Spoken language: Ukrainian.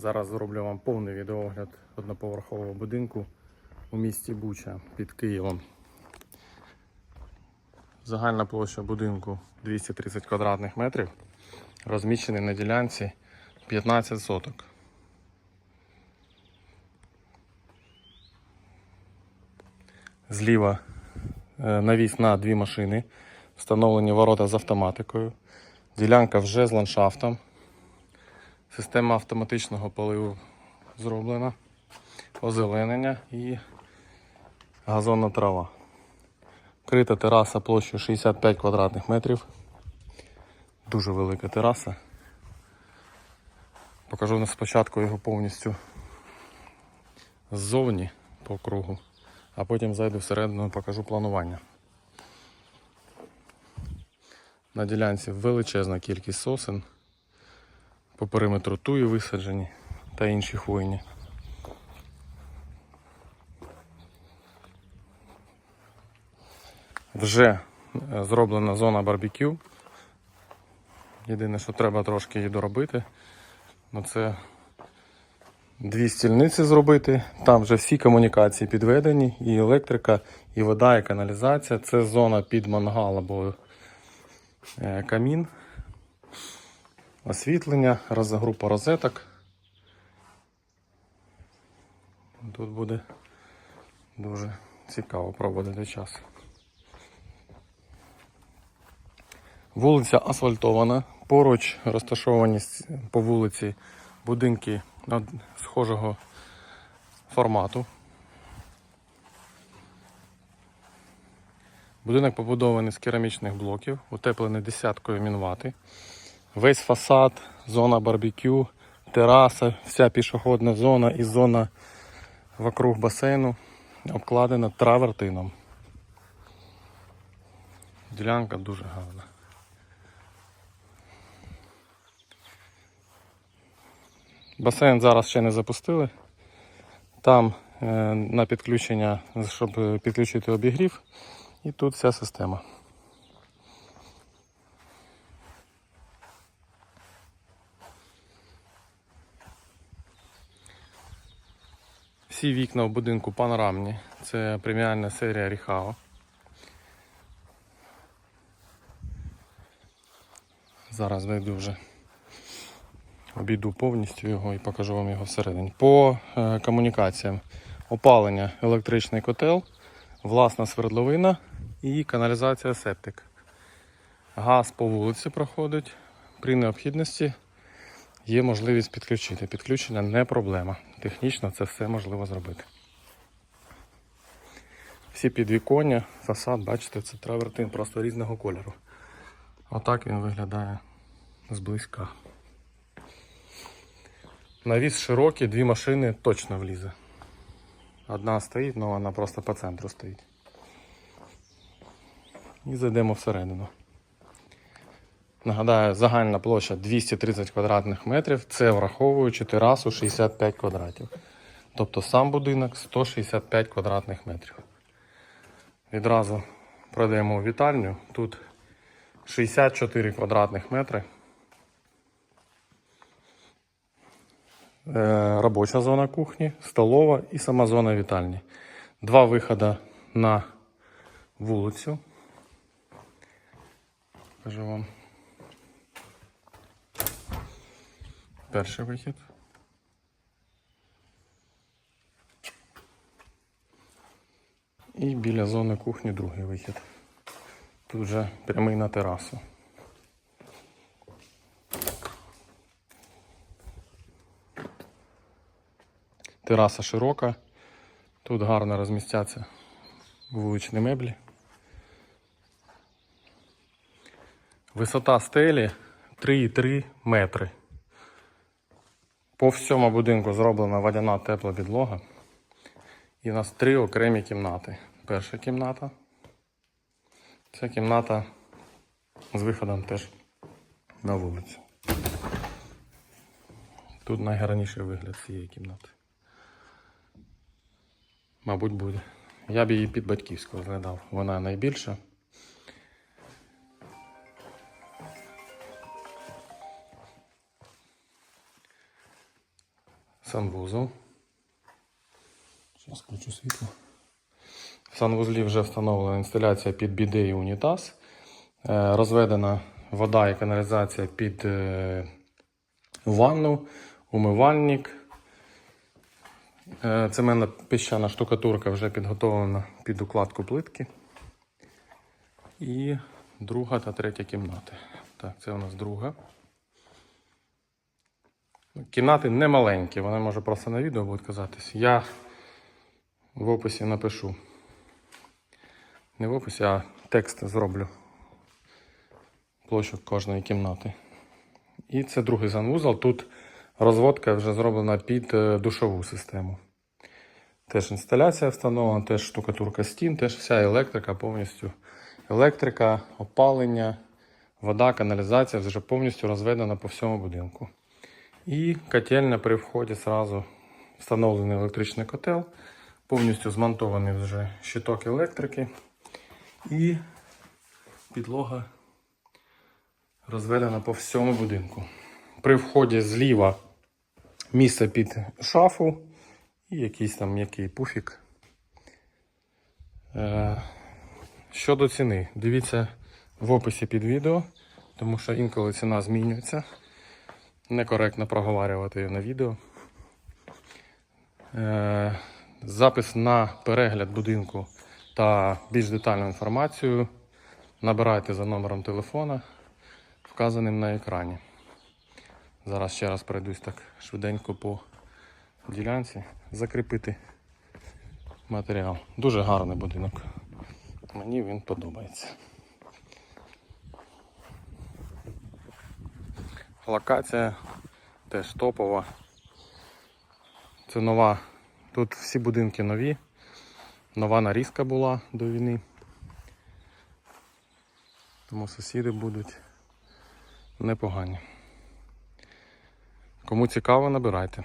Зараз зроблю вам повний відеоогляд одноповерхового будинку у місті Буча під Києвом. Загальна площа будинку 230 квадратних метрів, розміщений на ділянці 15 соток. Зліва е, навіс на дві машини, встановлені ворота з автоматикою. Ділянка вже з ландшафтом. Система автоматичного поливу зроблена, озеленення і газонна трава. Крита тераса площею 65 квадратних метрів. Дуже велика тераса. Покажу спочатку його повністю ззовні по кругу, а потім зайду всередину і покажу планування. На ділянці величезна кількість сосен. По периметру туї висаджені та інші хвойні. Вже е, зроблена зона барбекю. Єдине, що треба трошки її доробити, ну це дві стільниці зробити. Там вже всі комунікації підведені, і електрика, і вода, і каналізація. Це зона під мангал або е, камін освітлення, роз- група розеток. Тут буде дуже цікаво проводити час. Вулиця асфальтована. Поруч розташовані по вулиці будинки схожого формату. Будинок побудований з керамічних блоків, утеплений десяткою мінвати. Весь фасад, зона барбекю, тераса, вся пішохідна зона і зона вокруг басейну обкладена травертином. Ділянка дуже гарна. Басейн зараз ще не запустили. Там е, на підключення, щоб підключити обігрів, і тут вся система. Всі вікна в будинку панорамні. Це преміальна серія Ріхао. Зараз вийду вже. Обійду повністю його і покажу вам його всередині. По е, комунікаціям опалення електричний котел, власна свердловина і каналізація септик. Газ по вулиці проходить. При необхідності є можливість підключити. Підключення не проблема. Технічно це все можливо зробити. Всі підвіконня, фасад, бачите, це травертин просто різного кольору. Отак він виглядає зблизька. Навіс широкий, дві машини точно влізе. Одна стоїть, але вона просто по центру стоїть. І зайдемо всередину. Нагадаю, загальна площа 230 квадратних метрів. Це враховуючи терасу 65 квадратів. Тобто сам будинок 165 квадратних метрів. Відразу пройдемо у вітальню. Тут 64 квадратних метри. Е, робоча зона кухні, столова і сама зона вітальні. Два виходи на вулицю. Покажу вам. Перший вихід. І біля зони кухні другий вихід. Тут вже прямий на терасу. Тераса широка. Тут гарно розмістяться вуличні меблі. Висота стелі 3,3 метри. По всьому будинку зроблена водяна тепла підлога. І у нас три окремі кімнати. Перша кімната. Ця кімната з виходом теж на вулицю. Тут найгарніший вигляд цієї кімнати. Мабуть, буде. Я б її під батьківську розглядав. Вона найбільша. Санвузол. Зараз включу світло. В санвузлі вже встановлена інсталяція під біде і унітаз. Е, Розведена вода і каналізація під е, ванну, умивальник. Е, Цементна піщана штукатурка вже підготовлена під укладку плитки. І друга та третя кімнати. Так, це у нас друга. Кімнати не маленькі, вони може просто на відео будуть казатись. Я в описі напишу. Не в описі, а текст зроблю. Площу кожної кімнати. І це другий санвузол. Тут розводка вже зроблена під е, душову систему. Теж інсталяція встановлена, теж штукатурка стін, теж вся електрика повністю. Електрика, опалення, вода, каналізація вже повністю розведена по всьому будинку. І котельня при вході зразу встановлений електричний котел, повністю змонтований вже щиток електрики і підлога розведена по всьому будинку. При вході зліва місце під шафу і якийсь там м'який пуфік. Е, щодо ціни, дивіться в описі під відео, тому що інколи ціна змінюється. Некоректно проговорювати на відео. Е, запис на перегляд будинку та більш детальну інформацію набирайте за номером телефона, вказаним на екрані. Зараз ще раз пройдусь так швиденько по ділянці, закріпити матеріал. Дуже гарний будинок. Мені він подобається. Локація теж топова. Це нова. Тут всі будинки нові. Нова нарізка була до війни. Тому сусіди будуть непогані. Кому цікаво, набирайте.